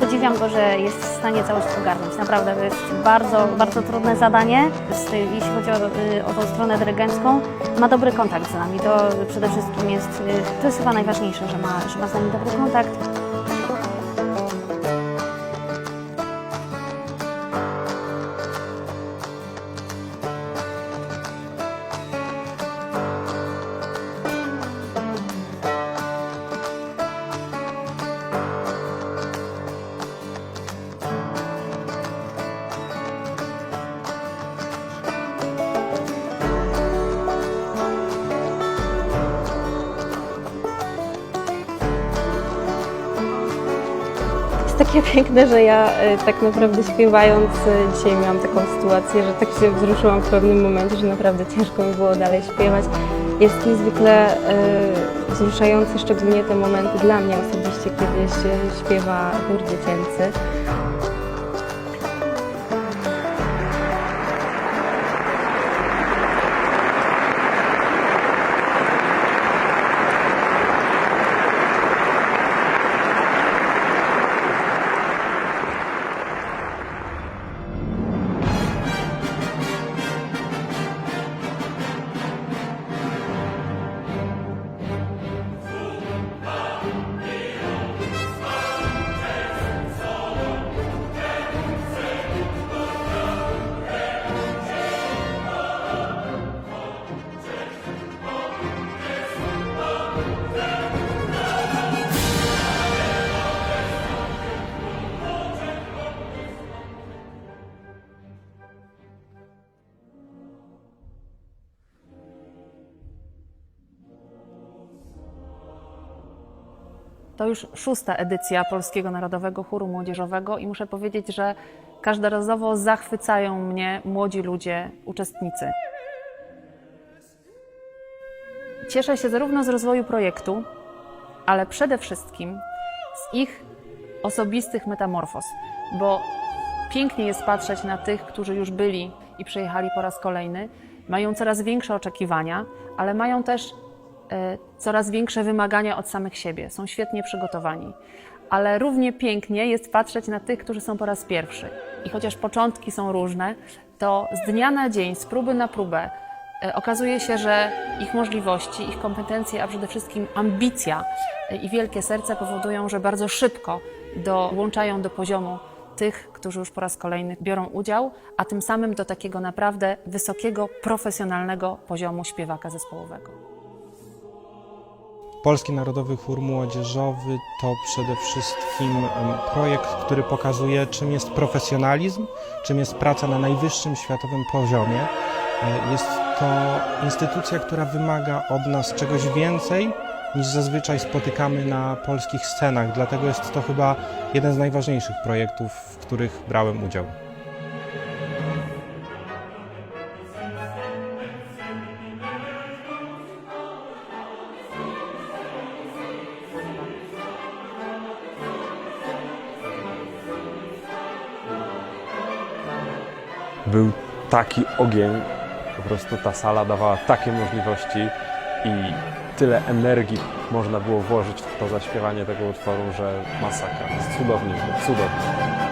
powiedziałam go, że jest w stanie całość ogarnąć. Naprawdę, to jest bardzo, bardzo trudne zadanie. Jeśli chodzi o, y, o tą stronę dyrygencką, ma dobry kontakt z nami. To przede wszystkim jest, y, to jest chyba najważniejsze, że ma, że ma z nami dobry kontakt. Jest takie piękne, że ja e, tak naprawdę śpiewając e, dzisiaj miałam taką sytuację, że tak się wzruszyłam w pewnym momencie, że naprawdę ciężko mi było dalej śpiewać. Jest niezwykle e, wzruszający, szczególnie te momenty dla mnie osobiście, kiedy się śpiewa chór dziecięcy. To już szósta edycja Polskiego Narodowego Chóru Młodzieżowego i muszę powiedzieć, że każdorazowo zachwycają mnie młodzi ludzie, uczestnicy. Cieszę się zarówno z rozwoju projektu, ale przede wszystkim z ich osobistych metamorfoz, bo pięknie jest patrzeć na tych, którzy już byli i przyjechali po raz kolejny, mają coraz większe oczekiwania, ale mają też coraz większe wymagania od samych siebie, są świetnie przygotowani. Ale równie pięknie jest patrzeć na tych, którzy są po raz pierwszy. I chociaż początki są różne, to z dnia na dzień, z próby na próbę, e, okazuje się, że ich możliwości, ich kompetencje, a przede wszystkim ambicja e, i wielkie serce powodują, że bardzo szybko dołączają do poziomu tych, którzy już po raz kolejny biorą udział, a tym samym do takiego naprawdę wysokiego, profesjonalnego poziomu śpiewaka zespołowego. Polski Narodowy Chór Młodzieżowy to przede wszystkim projekt, który pokazuje, czym jest profesjonalizm, czym jest praca na najwyższym światowym poziomie. E, Jest to instytucja, która wymaga od nas czegoś więcej niż zazwyczaj spotykamy na polskich scenach, dlatego jest to chyba jeden z najważniejszych projektów, w których brałem udział. Był taki ogień, po prostu ta sala dawała takie możliwości i tyle energii można było włożyć w to zaśpiewanie tego utworu, że masakra. Cudownie, cudownie.